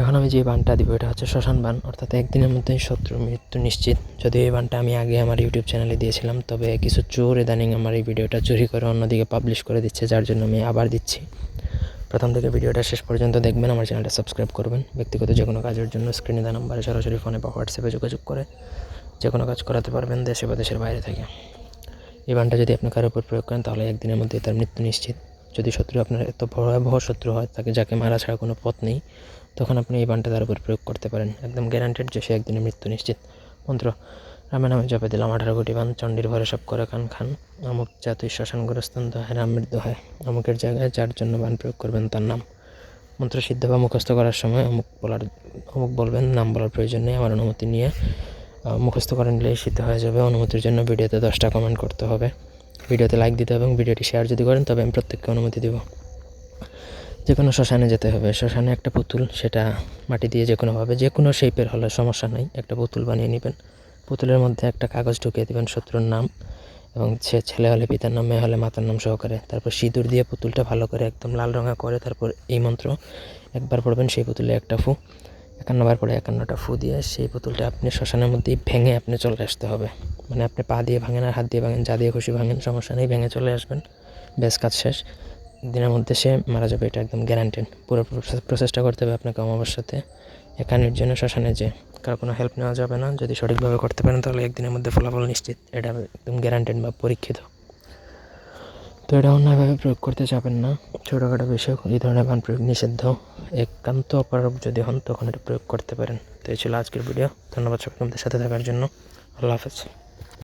এখন আমি যে বানটা দিব, এটা হচ্ছে শ্মশান বান। অর্থাৎ একদিনের মধ্যেই শত্রু মৃত্যু নিশ্চিত। যদিও এই বানটা আমি আগে আমার ইউটিউব চ্যানেলে দিয়েছিলাম, তবে কিছু চোর ইদানিং আমার এই ভিডিওটা চুরি করে অন্যদিকে পাবলিশ করে দিচ্ছে, যার জন্য আমি আবার দিচ্ছি। প্রথম থেকে ভিডিওটা শেষ পর্যন্ত দেখবেন, আমার চ্যানেলটা সাবস্ক্রাইব করবেন। ব্যক্তিগত যে কোনো কাজের জন্য স্ক্রিনে দেওয়া নাম্বারে সরাসরি ফোনে বা হোয়াটসঅ্যাপে যোগাযোগ করে যে কোনো কাজ করাতে পারবেন দেশে বা দেশের বাইরে থেকে। এই বানটা যদি আপনি কারোর উপর প্রয়োগ করেন, তাহলে একদিনের মধ্যে তার মৃত্যু নিশ্চিত। যদি শত্রু আপনার এত ভয়াবহ শত্রু হয়, তাকে যাকে মারা ছাড়া কোনো পথ নেই তখন আপনি এই বানটা তার উপর প্রয়োগ করতে পারেন। একদম গ্যারান্টেড যে সে একদিনে মৃত্যু নিশ্চিত। মন্ত্র রামে নামে জপে দিলাম, আঠারো কোটি বান, চণ্ডীর ভরে সব করে খান খান। অমুক জাতুই শ্মশানগ্রস্থান দোহায় রামের হয়। অমুকের জায়গায় যার জন্য বান প্রয়োগ করবেন তার নাম। মন্ত্র, সিদ্ধ বা মুখস্থ করার সময় অমুক বলার, অমুক বলবেন, নাম বলার প্রয়োজন নেই। আমার অনুমতি নিয়ে মুখস্থ করে নিলেই সিদ্ধ হয়ে যাবে। অনুমতির জন্য ভিডিওতে দশটা কমেন্ট করতে হবে। ভিডিওতে লাইক দিতে হবে এবং ভিডিওটি শেয়ার যদি করেন, তবে আমি প্রত্যেককে অনুমতি দেব। যে কোনো শ্মশানে যেতে হবে। শ্মশানে একটা পুতুল, সেটা মাটি দিয়ে যে কোনোভাবে যে কোনো শেপের হলে সমস্যা নাই। একটা পুতুল বানিয়ে নেবেন। পুতুলের মধ্যে একটা কাগজ ঢুকিয়ে দেবেন শত্রুর নাম এবং সে ছেলে হলে পিতার নাম, মেয়ে হলে মাতার নাম সহকারে। তারপর সিঁদুর দিয়ে পুতুলটা ভালো করে একদম লাল রঙা করে, তারপর এই মন্ত্র। একবার পড়বেন সেই পুতুলে একটা ফু। একান্নবার পরে একান্নটা ফু দিয়ে সেই পুতুলটা আপনি শ্মশানের মধ্যেই ভেঙে আপনি চলে আসতে হবে। মানে আপনি পা দিয়ে ভাঙেন আর হাত দিয়ে ভাঙেন, যা দিয়ে খুশি ভাঙেন, সমস্যা নেই, ভেঙে চলে আসবেন। বেশ কাজ শেষ। দিনের মধ্যে সে মারা যাবে, এটা একদম গ্যারান্টেড পুরো প্রসেসটা করতে হবে আপনাকে অমাবস্যাতে একা জন্য শ্মশানে যে কারও কোনো হেল্প নেওয়া যাবে না, যদি সঠিকভাবে করতে পারেন তাহলে একদিনের মধ্যে ফলাফল নিশ্চিত। এটা একদম গ্যারান্টেড বা পরীক্ষিত। তো এটা অন্যভাবে প্রয়োগ করতে যাবেন না। ছোটোখাটো বিষয়, এই ধরনের বান প্রয়োগ নিষিদ্ধ। একান্ত অপারক যদি হন, তখন এটা প্রয়োগ করতে পারেন। তো এই ছিল আজকের ভিডিও ধন্যবাদ সকলকে আমাদের সাথে থাকার জন্য। আল্লাহ হাফেজ।